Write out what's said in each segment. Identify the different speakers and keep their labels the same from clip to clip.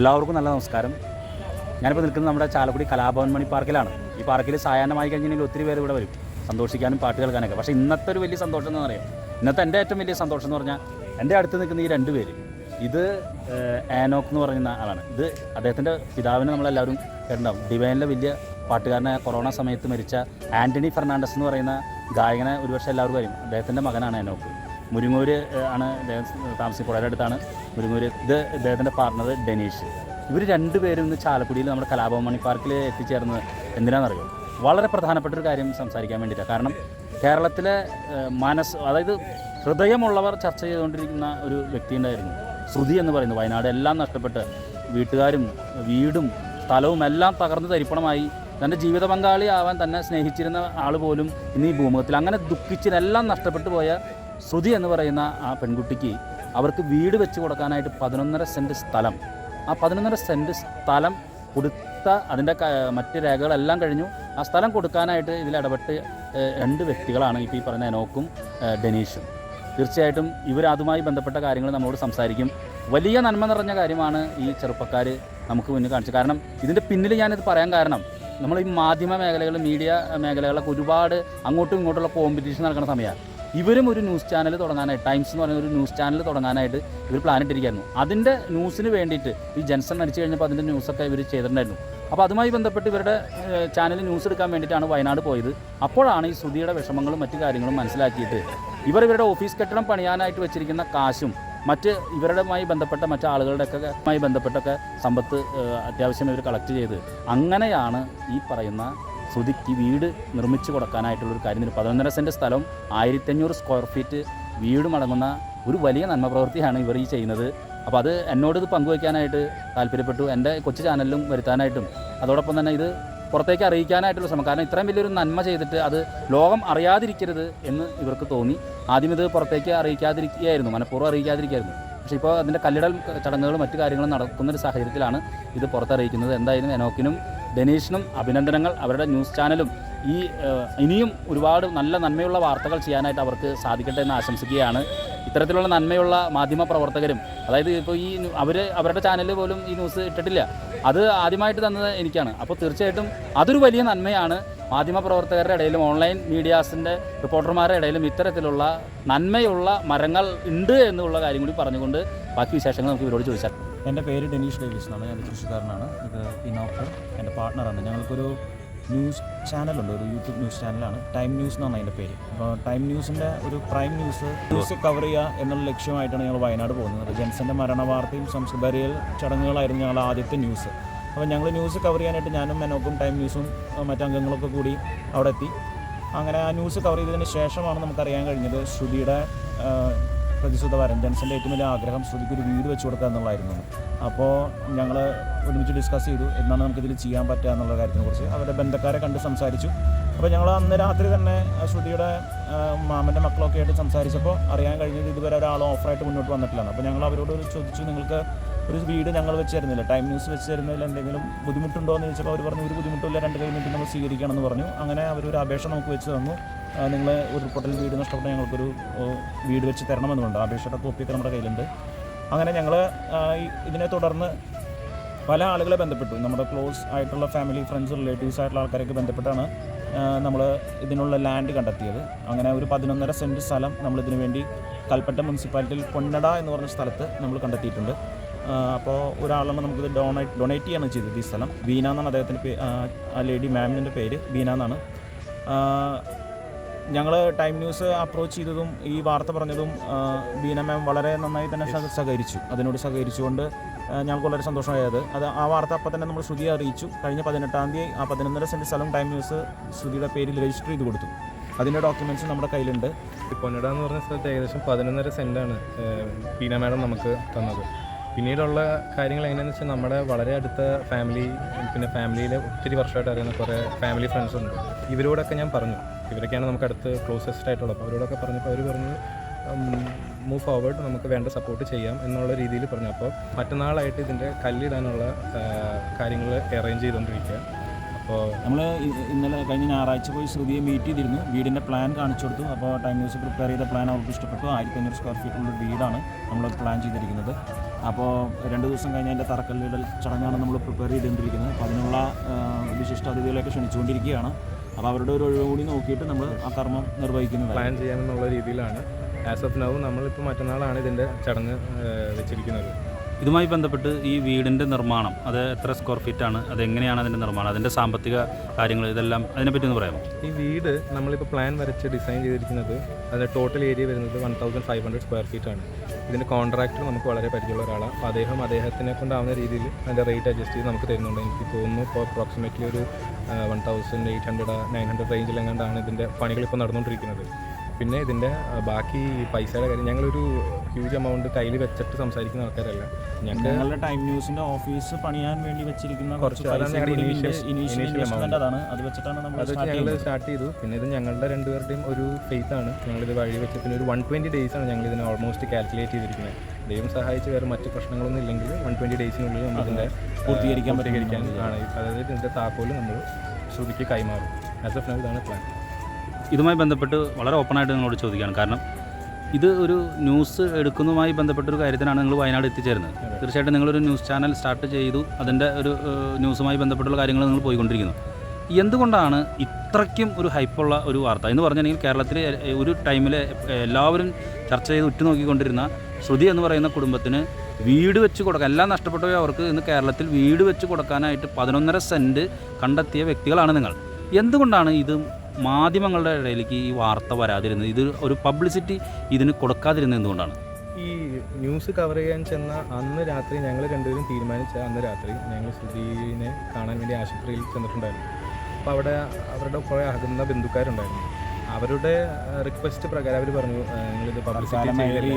Speaker 1: എല്ലാവർക്കും നല്ല നമസ്കാരം. ഞാനിപ്പോൾ നിൽക്കുന്നത് നമ്മുടെ ചാലക്കുടി കലാഭവൻ മണി പാർക്കിലാണ്. ഈ പാർക്കിൽ സായാഹ്നമായി കഴിഞ്ഞാൽ ഒത്തിരി പേര് ഇവിടെ വരും. സന്തോഷിക്കാനും പാട്ട് കേൾക്കാനൊക്കെ. പക്ഷേ ഇന്നത്തെ ഒരു വലിയ സന്തോഷം എന്ന് പറയാം. ഇന്നത്തെ എന്റെ ഏറ്റവും വലിയ സന്തോഷം എന്ന് പറഞ്ഞാൽ എന്റെ അടുത്ത് നിൽക്കുന്ന ഈ രണ്ട് പേര്. ഇത് ആനോക്ക് എന്ന് പറയുന്ന ആളാണ്. ഇത് അദ്ദേഹത്തിന്റെ പിതാവിനെ നമ്മളെല്ലാവരും കേട്ടിട്ടുണ്ടാവും. ഡിവൈനിലെ വലിയ പാട്ടുകാരനെ കൊറോണ സമയത്ത് മരിച്ച ആന്റണി ഫെർണാണ്ടസ് എന്ന് പറയുന്ന ഗായകനെ ഒരുപക്ഷെ എല്ലാവർക്കും അറിയും. അദ്ദേഹത്തിന്റെ മകനാണ് ആനോക്ക് മുരിങ്ങൂര് ആണ് അദ്ദേഹം താമസിക്കുന്നത്. പുഴയുടെ അടുത്താണ് മുരിങ്ങൂര്. ഇത് ഇദ്ദേഹത്തിന്റെ പാർട്ണർ ഡെനീഷ്. ഇവർ രണ്ടുപേരും ഇന്ന് ചാലക്കുടിയിൽ നമ്മുടെ കലാഭവമണി പാർക്കിൽ എത്തിച്ചേർന്നത് എന്തിനാണെന്നറിയോ വളരെ പ്രധാനപ്പെട്ട ഒരു കാര്യം സംസാരിക്കാൻ വേണ്ടിയിട്ടാണ് കാരണം കേരളത്തിലെ മനസ്സ് അതായത് ഹൃദയമുള്ളവർ ചർച്ച ചെയ്തുകൊണ്ടിരിക്കുന്ന ഒരു വ്യക്തി ഉണ്ടായിരുന്നു. ശ്രുതി എന്ന് പറയുന്നത് വയനാട് എല്ലാം നഷ്ടപ്പെട്ട് വീട്ടുകാരും വീടും സ്ഥലവും എല്ലാം തകർന്ന് തരിപ്പണമായി. തന്റെ ജീവിത പങ്കാളി ആവാൻ തന്നെ സ്നേഹിച്ചിരുന്ന ആൾ പോലും ഇന്ന് ഈ ഭൂമുഖത്തിൽ. അങ്ങനെ ദുഃഖിച്ചിന് എല്ലാം നഷ്ടപ്പെട്ടു പോയ ശ്രുതി എന്ന് പറയുന്ന ആ പെൺകുട്ടിക്ക് അവർക്ക് വീട് വെച്ച് കൊടുക്കാനായിട്ട് പതിനൊന്നര സെന്റ് സ്ഥലം. ആ പതിനൊന്നര സെന്റ് സ്ഥലം കൊടുത്ത അതിന്റെ മറ്റ് രേഖകളെല്ലാം കഴിഞ്ഞു. ആ സ്ഥലം കൊടുക്കാനായിട്ട് ഇതിൽ ഇടപെട്ട് രണ്ട് വ്യക്തികളാണ് ഇപ്പോൾ ഈ പറഞ്ഞ എനോക്കും ഡെനീഷും. തീർച്ചയായിട്ടും ഇവരതുമായി ബന്ധപ്പെട്ട കാര്യങ്ങൾ നമ്മളോട് സംസാരിക്കും. വലിയ നന്മ നിറഞ്ഞ കാര്യമാണ് ഈ ചെറുപ്പക്കാർ നമുക്ക് മുന്നിൽ കാണിച്ചത്. കാരണം ഇതിന്റെ പിന്നിൽ ഞാനിത് പറയാൻ കാരണം നമ്മൾ ഈ മാധ്യമ മേഖലകൾ മീഡിയ മേഖലകളൊക്കെ ഒരുപാട് അങ്ങോട്ടും ഇങ്ങോട്ടുള്ള കോമ്പറ്റീഷൻ നടക്കുന്ന സമയമാണ്. ഇവരും ഒരു ന്യൂസ് ചാനൽ തുടങ്ങാനായിട്ട് ടൈംസ് എന്ന് പറയുന്ന ഒരു ന്യൂസ് ചാനൽ തുടങ്ങാനായിട്ട് ഇവർ പ്ലാൻ ഇട്ടിരിക്കുകയായിരുന്നു. അതിന്റെ ന്യൂസിന് വേണ്ടിയിട്ട് ഈ ജെൻസൺ മരിച്ചു കഴിഞ്ഞപ്പോൾ അതിന്റെ ന്യൂസൊക്കെ ഇവർ ചെയ്തിട്ടുണ്ടായിരുന്നു. അപ്പോൾ അതുമായി ബന്ധപ്പെട്ട് ഇവരുടെ ചാനലിൽ ന്യൂസ് എടുക്കാൻ വേണ്ടിയിട്ടാണ് വയനാട് പോയത്. അപ്പോഴാണ് ഈ ശ്രുതിയുടെ വിഷമങ്ങളും മറ്റു കാര്യങ്ങളും മനസ്സിലാക്കിയിട്ട് ഇവർ ഇവരുടെ ഓഫീസ് കെട്ടിടം പണിയാനായിട്ട് വെച്ചിരിക്കുന്ന കാശും മറ്റ് ഇവരുടെമായി ബന്ധപ്പെട്ട മറ്റ് ആളുകളുടെയൊക്കെ ബന്ധപ്പെട്ടൊക്കെ സമ്പത്ത് അത്യാവശ്യം ഇവർ കളക്ട് ചെയ്ത്. അങ്ങനെയാണ് ഈ പറയുന്ന ശ്രുതിക്ക് വീട് നിർമ്മിച്ചു കൊടുക്കാനായിട്ടുള്ളൊരു കാര്യം. പതിനൊന്നര സെന്റ് സ്ഥലവും ആയിരത്തഞ്ഞൂറ് സ്ക്വയർ ഫീറ്റ് വീടും അടങ്ങുന്ന ഒരു വലിയ നന്മ പ്രവൃത്തിയാണ് ഇവർ ഈ ചെയ്യുന്നത്. അപ്പോൾ അത് എന്നോട് ഇത് പങ്കുവയ്ക്കാനായിട്ട് താല്പര്യപ്പെട്ടു. എന്റെ കൊച്ചു ചാനലിലും വരുത്താനായിട്ടും. അതോടൊപ്പം തന്നെ ഇത് പുറത്തേക്ക് അറിയിക്കാനായിട്ടുള്ള ശ്രമം. കാരണം ഇത്രയും വലിയൊരു നന്മ ചെയ്തിട്ട് അത് ലോകം അറിയാതിരിക്കരുത് എന്ന് ഇവർക്ക് തോന്നി. ആദ്യം ഇത് പുറത്തേക്ക് അറിയിക്കാതിരിക്കുകയായിരുന്നു. മനഃപൂർവം അറിയിക്കാതിരിക്കുകയായിരുന്നു. പക്ഷേ ഇപ്പോൾ അതിന്റെ കല്ലിടൽ ചടങ്ങുകളും മറ്റു കാര്യങ്ങളും നടക്കുന്ന ഒരു സാഹചര്യത്തിലാണ് ഇത് പുറത്തറിയിക്കുന്നത്. എന്തായാലും എനോക്കിനും ഡെനീഷിനും അഭിനന്ദനങ്ങൾ അവരുടെ ന്യൂസ് ചാനലും. ഈ ഇനിയും ഒരുപാട് നല്ല നന്മയുള്ള വാർത്തകൾ ചെയ്യാനായിട്ട് അവർക്ക് സാധിക്കട്ടെ എന്ന് ആശംസിക്കുകയാണ്. ഇത്തരത്തിലുള്ള നന്മയുള്ള മാധ്യമ പ്രവർത്തകരും അതായത് ഇപ്പോൾ ഈ അവർ അവരുടെ ചാനലിൽ പോലും ഈ ന്യൂസ് ഇട്ടിട്ടില്ല. അത് ആദ്യമായിട്ട് തന്നത് എനിക്കാണ്. അപ്പോൾ തീർച്ചയായിട്ടും അതൊരു വലിയ നന്മയാണ് മാധ്യമ പ്രവർത്തകരുടെ ഇടയിലും ഓൺലൈൻ മീഡിയാസിന്റെ റിപ്പോർട്ടർമാരുടെ ഇടയിലും ഇത്തരത്തിലുള്ള നന്മയുള്ള മരങ്ങൾ ഉണ്ട് എന്നുള്ള കാര്യം കൂടി പറഞ്ഞുകൊണ്ട് ബാക്കി വിശേഷങ്ങൾ നമുക്ക് ഇവരോട് ചോദിച്ചാൽ
Speaker 2: എന്റെ പേര് ഡെനീഷ് ഡേവിസ് എന്നാണ് ഞാൻ തൃശ്ശൂർക്കാരനാണ്. ഇത് ഇനോക്ക് എന്റെ പാർട്ട്ണറാണ്. ഞങ്ങൾക്കൊരു ന്യൂസ് ചാനലുണ്ട്. ഒരു യൂട്യൂബ് ന്യൂസ് ചാനലാണ്. ടൈം ന്യൂസ് എന്നാണ് അതിന്റെ പേര്. അപ്പോൾ ടൈം ന്യൂസിന്റെ ഒരു പ്രൈം ന്യൂസ് ന്യൂസ് കവർ ചെയ്യുക എന്നുള്ള ലക്ഷ്യമായിട്ടാണ് ഞങ്ങൾ വയനാട് പോകുന്നത്. ജെൻസന്റെ മരണ വാർത്തയും ബരിയൽ ചടങ്ങുകളായിരുന്നു ഞങ്ങൾ ആദ്യത്തെ ന്യൂസ്. അപ്പോൾ ഞങ്ങൾ ന്യൂസ് കവർ ചെയ്യാനായിട്ട് ഞാനും മെനോക്കും ടൈം ന്യൂസും മറ്റു മറ്റംഗങ്ങളൊക്കെ കൂടി അവിടെ എത്തി. അങ്ങനെ ആ ന്യൂസ് കവർ ചെയ്തതിന് ശേഷമാണ് നമുക്കറിയാൻ കഴിഞ്ഞത് ശ്രുതിയുടെ ആഹ്, പ്രതിസുത വരൻ ജൻസന്റെ ഏറ്റവും വലിയ ആഗ്രഹം ശ്രുതിക്ക് ഒരു വീട് വെച്ച് കൊടുക്കുക എന്നുള്ളതായിരുന്നു. അപ്പോൾ ഞങ്ങൾ ഒരുമിച്ച് ഡിസ്കസ് ചെയ്തു. എന്നാണ് നമുക്കിതിൽ ചെയ്യാൻ പറ്റുക എന്നുള്ള കാര്യത്തിനെക്കുറിച്ച് അവരുടെ ബന്ധക്കാരെ കണ്ട് സംസാരിച്ചു. അപ്പോൾ ഞങ്ങൾ അന്ന് രാത്രി തന്നെ ശ്രുതിയുടെ മാമന്റെ മക്കളൊക്കെ ആയിട്ട് സംസാരിച്ചപ്പോൾ അറിയാൻ കഴിഞ്ഞത് ഇതുവരെ ഒരാൾ ഓഫറായിട്ട് മുന്നോട്ട് വന്നിട്ടില്ല. അപ്പോൾ ഞങ്ങൾ അവരോട് ചോദിച്ചു നിങ്ങൾക്ക് ഒരു വീട് ഞങ്ങൾ വെച്ച് തരുന്നില്ല ടൈം ന്യൂസ് വെച്ച് തരുന്നതിൽ എന്തെങ്കിലും ബുദ്ധിമുട്ടുണ്ടോ എന്ന് ചോദിച്ചപ്പോൾ അവർ പറഞ്ഞു ഒരു ബുദ്ധിമുട്ടില്ല രണ്ട് കൈ നീട്ടി നമ്മൾ സ്വീകരിക്കണം എന്ന് പറഞ്ഞു. അങ്ങനെ അവരൊരു അപേക്ഷ നമുക്ക് വെച്ച് തന്നു. നിങ്ങൾ ഒരു പൊട്ടൽ വീട് നഷ്ടപ്പെട്ട ഞങ്ങൾക്കൊരു വീട് വെച്ച് തരണമെന്നുണ്ട്. അപേക്ഷയുടെ കോപ്പിയൊക്കെ നമ്മുടെ കയ്യിലുണ്ട്. അങ്ങനെ ഞങ്ങൾ ഇതിനെ തുടർന്ന് പല ആളുകളെ ബന്ധപ്പെട്ടു. നമ്മുടെ ക്ലോസ് ആയിട്ടുള്ള ഫാമിലി ഫ്രണ്ട്സ് റിലേറ്റീവ്സ് ആയിട്ടുള്ള ആൾക്കാരൊക്കെ ബന്ധപ്പെട്ടാണ് നമ്മൾ ഇതിനുള്ള ലാൻഡ് കണ്ടെത്തിയത്. അങ്ങനെ ഒരു പതിനൊന്നര സെന്റ് സ്ഥലം നമ്മൾ ഇതിനു വേണ്ടി കൽപ്പറ്റ മുനിസിപ്പാലിറ്റിയിൽ പൊന്നട എന്ന് പറഞ്ഞ സ്ഥലത്ത് നമ്മൾ കണ്ടെത്തിയിട്ടുണ്ട്. അപ്പോൾ ഒരാളാണ് നമുക്കിത് ഡൊണേറ്റ് ഡൊണേറ്റ് ചെയ്യാണ് ചെയ്തത് ഈ സ്ഥലം. ബീന എന്നാണ് അദ്ദേഹത്തിന്റെ പേ ആ, ലേഡി മാമിന്റെ പേര്. ബീന എന്നാണ്. ഞങ്ങൾ ടൈം ന്യൂസ് അപ്രോച്ച് ചെയ്തതും ഈ വാർത്ത പറഞ്ഞതും ബീന മാം വളരെ നന്നായി തന്നെ സഹകരിച്ചു. അതിനോട് സഹകരിച്ചുകൊണ്ട് ഞങ്ങൾക്ക് വളരെ സന്തോഷമായത്. അത് ആ വാർത്ത അപ്പം തന്നെ നമ്മൾ ശ്രുതിയെ അറിയിച്ചു. കഴിഞ്ഞ പതിനെട്ടാം തീയതി ആ പതിനൊന്നര സെന്റ് സ്ഥലം ടൈം ന്യൂസ് ശ്രുതിയുടെ പേരിൽ രജിസ്റ്റർ ചെയ്ത് കൊടുത്തു. അതിന്റെ ഡോക്യുമെന്റ്സ് നമ്മുടെ കയ്യിലുണ്ട്.
Speaker 3: പൊന്നട എന്ന് പറഞ്ഞ സ്ഥലത്ത് ഏകദേശം പതിനൊന്നര സെന്റാണ് ബീന മാഡം നമുക്ക് തന്നത്. പിന്നീടുള്ള കാര്യങ്ങൾ എങ്ങനെയാണെന്ന് വെച്ചാൽ നമ്മുടെ വളരെ അടുത്ത ഫാമിലി പിന്നെ ഫാമിലിയിലെ ഒത്തിരി വർഷമായിട്ട് അറിയുന്ന കുറേ ഫാമിലി ഫ്രണ്ട്സ് ഉണ്ട്. ഇവരോടൊക്കെ ഞാൻ പറഞ്ഞു. ഇവരൊക്കെയാണ് നമുക്ക് അടുത്ത് ക്ലോസസ്റ്റ് ആയിട്ടുള്ളത്. അപ്പോൾ അവരോടൊക്കെ പറഞ്ഞപ്പോൾ അവർ പറഞ്ഞു മൂവ് ഫോർവേഡ് നമുക്ക് വേണ്ട സപ്പോർട്ട് ചെയ്യാം എന്നുള്ള രീതിയിൽ പറഞ്ഞു. അപ്പോൾ മറ്റന്നാളായിട്ട് ഇതിന്റെ കല്ലിടാനുള്ള കാര്യങ്ങൾ അറേഞ്ച് ചെയ്തുകൊണ്ടിരിക്കുക. അപ്പോൾ
Speaker 2: നമ്മൾ ഇന്നലെ കഴിഞ്ഞ ഞായറാഴ്ച പോയി ശ്രുതിയെ മീറ്റ് ചെയ്തിരുന്നു. വീടിന്റെ പ്ലാൻ കാണിച്ചു കൊടുത്തു. അപ്പോൾ ടൈം ന്യൂസ് പ്രിപ്പയർ ചെയ്ത പ്ലാൻ അവർക്ക് ഇഷ്ടപ്പെട്ടു. ആയിരത്തി അഞ്ഞൂറ് സ്ക്വയർ ഫീറ്റുള്ള വീടാണ് നമ്മൾ പ്ലാൻ ചെയ്തിരിക്കുന്നത്. അപ്പോൾ രണ്ട് ദിവസം കഴിഞ്ഞ് അതിന്റെ തറക്കല്ലിടൽ ചടങ്ങാണ് നമ്മൾ പ്രിപ്പയർ ചെയ്തുകൊണ്ടിരിക്കുന്നത്. അപ്പോൾ അതിനുള്ള വിശിഷ്ട അതിഥികളെയൊക്കെ ക്ഷണിച്ചുകൊണ്ടിരിക്കുകയാണ്. അപ്പോൾ അവരുടെ ഒരു ഒഴിവ് കൂടി നോക്കിയിട്ട് നമ്മൾ ആ കർമ്മം നിർവഹിക്കുന്നത്
Speaker 3: പ്ലാൻ ചെയ്യാമെന്നുള്ള രീതിയിലാണ്. ആസ് ഓഫ് നവ് നമ്മളിപ്പോൾ മറ്റന്നാളാണ് ഇതിന്റെ ചടങ്ങ് വെച്ചിരിക്കുന്നത്.
Speaker 1: ഇതുമായി ബന്ധപ്പെട്ട് ഈ വീടിന്റെ നിർമ്മാണം അത് എത്ര സ്ക്വയർ ഫീറ്റ് ആണ് അതെങ്ങനെയാണ് അതിന്റെ നിർമ്മാണം അതിന്റെ സാമ്പത്തിക കാര്യങ്ങൾ ഇതെല്ലാം അതിനെപ്പറ്റി ഒന്ന് പറയാമോ?
Speaker 3: ഈ വീട് നമ്മളിപ്പോൾ പ്ലാൻ വരച്ച് ഡിസൈൻ ചെയ്തിരിക്കുന്നത് അതിന്റെ ടോട്ടൽ ഏരിയ വരുന്നത് one thousand five hundred square feet ആണ്. ഇതിന്റെ കോൺട്രാക്ടർ നമുക്ക് വളരെ പരിചയമുള്ള ഒരാളാണ്. അപ്പോൾ അദ്ദേഹം അദ്ദേഹത്തിനെ കൊണ്ടാവുന്ന രീതിയിൽ അതിന്റെ റേറ്റ് അഡ്ജസ്റ്റ് ചെയ്ത് നമുക്ക് തരുന്നുണ്ട്. എനിക്ക് തോന്നുന്നു ഇപ്പോൾ അപ്രോക്സിമേറ്റ്ലി ഒരു one thousand eight hundred nine hundred റേഞ്ചിലെങ്ങാണ്ടാണ് ഇതിന്റെ പണികൾ ഇപ്പോൾ നടന്നുകൊണ്ടിരിക്കുന്നത്. പിന്നെ ഇതിന്റെ ബാക്കി പൈസയുടെ കാര്യം ഞങ്ങളൊരു ഹ്യൂജ് എമൗണ്ട് കയ്യിൽ വെച്ചിട്ട് സംസാരിക്കുന്ന ആൾക്കാരല്ല.
Speaker 2: ഞങ്ങളുടെ ടൈം ന്യൂസിന്റെ ഓഫീസ് പണിയാൻ വേണ്ടി വെച്ചിരിക്കുന്ന
Speaker 3: കുറച്ച് അതാണ്
Speaker 2: അത് വെച്ചിട്ടാണ് നമ്മൾ
Speaker 3: അത് ഞങ്ങൾ സ്റ്റാർട്ട് ചെയ്തു. പിന്നെ ഇത് ഞങ്ങളുടെ രണ്ടുപേരുടെയും ഒരു ഫെയ്ത്ത് ആണ്. ഞങ്ങളിത് വഴി വെച്ച് പിന്നെ ഒരു വൺ ട്വന്റി ഡേയ്സ് ആണ് ഞങ്ങൾ ഇതിനെ ഓൾമോസ്റ്റ് കാൽക്കുലേറ്റ് ചെയ്തിരിക്കുന്നത്. ദൈവം സഹായിച്ച് വേറെ മറ്റ് പ്രശ്നങ്ങളൊന്നും ഇല്ലെങ്കിൽ വൺ ട്വന്റി ഡേയ്സിനുള്ളിൽ നമ്മൾ ഇതിന്റെ
Speaker 2: പൂർത്തീകരിക്കാൻ
Speaker 3: പരിഹരിക്കാൻ ആണ് അതായത് ഇതിന്റെ താക്കോൽ നമ്മൾ ശ്രുതിക്ക് കൈമാറും. ആസ് ഓഫ് നൗ ഇതാണ് പ്ലാൻ
Speaker 1: ഇതുമായി ബന്ധപ്പെട്ട് വളരെ ഓപ്പണായിട്ട് നിങ്ങളോട് ചോദിക്കുകയാണ്. കാരണം ഇത് ഒരു ന്യൂസ് എടുക്കുന്നതുമായി ബന്ധപ്പെട്ട ഒരു കാര്യത്തിനാണ് നിങ്ങൾ വയനാട് എത്തിച്ചേരുന്നത്. തീർച്ചയായിട്ടും നിങ്ങളൊരു ന്യൂസ് ചാനൽ സ്റ്റാർട്ട് ചെയ്തു അതിന്റെ ഒരു ന്യൂസുമായി ബന്ധപ്പെട്ടുള്ള കാര്യങ്ങൾ നിങ്ങൾ പോയിക്കൊണ്ടിരിക്കുന്നു. എന്തുകൊണ്ടാണ് ഇത്രയ്ക്കും ഒരു ഹൈപ്പുള്ള ഒരു വാർത്ത? എന്ന് പറഞ്ഞിട്ടുണ്ടെങ്കിൽ കേരളത്തിൽ ഒരു ടൈമിൽ എല്ലാവരും ചർച്ച ചെയ്ത് ഉറ്റുനോക്കിക്കൊണ്ടിരുന്ന ശ്രുതി എന്ന് പറയുന്ന കുടുംബത്തിന് വീട് വെച്ച് കൊടുക്കാൻ എല്ലാം നഷ്ടപ്പെട്ടവരെ അവർക്ക് ഇന്ന് കേരളത്തിൽ വീട് വെച്ച് കൊടുക്കാനായിട്ട് പതിനൊന്നര സെന്റ് കണ്ടെത്തിയ വ്യക്തികളാണ് നിങ്ങൾ. എന്തുകൊണ്ടാണ് ഇത് മാധ്യമങ്ങളുടെ ഇടയിലേക്ക് ഈ വാർത്ത വരാതിരുന്നത് ഇത് ഒരു പബ്ലിസിറ്റി ഇതിന് കൊടുക്കാതിരുന്നത് എന്തുകൊണ്ടാണ്?
Speaker 3: ഈ ന്യൂസ് കവർ ചെയ്യാൻ ചെന്ന അന്ന് രാത്രി ഞങ്ങൾ രണ്ടുപേരും തീരുമാനിച്ച അന്ന് രാത്രി ഞങ്ങൾ ശ്രുതിനെ കാണാൻ വേണ്ടി ആശുപത്രിയിൽ ചെന്നിട്ടുണ്ടായിരുന്നു. അപ്പോൾ അവിടെ അവരുടെ കുറേ അകന്ന ബന്ധുക്കാരുണ്ടായിരുന്നു. അവരുടെ റിക്വസ്റ്റ് പ്രകാരം അവർ പറഞ്ഞു "ആ, നിങ്ങളിത് പബ്ലിസിറ്റി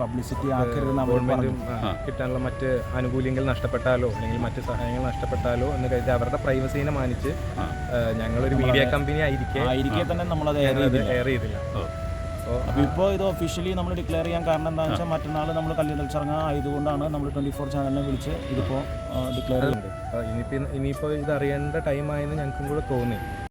Speaker 2: പബ്ലിസിറ്റി ആക്കരുത്
Speaker 3: ഗവൺമെന്റും കിട്ടാനുള്ള മറ്റ് ആനുകൂല്യങ്ങൾ നഷ്ടപ്പെട്ടാലോ അല്ലെങ്കിൽ മറ്റ് സഹായങ്ങൾ നഷ്ടപ്പെട്ടാലോ എന്ന് കരുതി അവരുടെ പ്രൈവസീനെ മാനിച്ച് ഞങ്ങളൊരു മീഡിയ കമ്പനി ആയിരിക്കെ.
Speaker 2: ആയിരിക്കെ തന്നെ നമ്മളത് എയർ ചെയ്തില്ല.
Speaker 3: അപ്പോൾ
Speaker 2: ഇപ്പോൾ ഇത് ഒഫീഷ്യലി നമ്മൾ ഡിക്ലെയർ ചെയ്യാൻ കാരണം എന്താണെന്ന് വെച്ചാൽ മറ്റന്നാൾ നമ്മൾ കല്ലിടൽ ചടങ്ങ് ആയതുകൊണ്ടാണ് നമ്മൾ ട്വന്റി ഫോർ ചാനലിനെ വിളിച്ച് ഇതിപ്പോൾ ഡിക്ലെയർ ചെയ്യുന്നത്.
Speaker 3: ഇനിയിപ്പോൾ ഇനിയിപ്പോൾ ഇത് അറിയേണ്ട ടൈമായെന്ന് ഞങ്ങൾക്കും കൂടെ തോന്നി.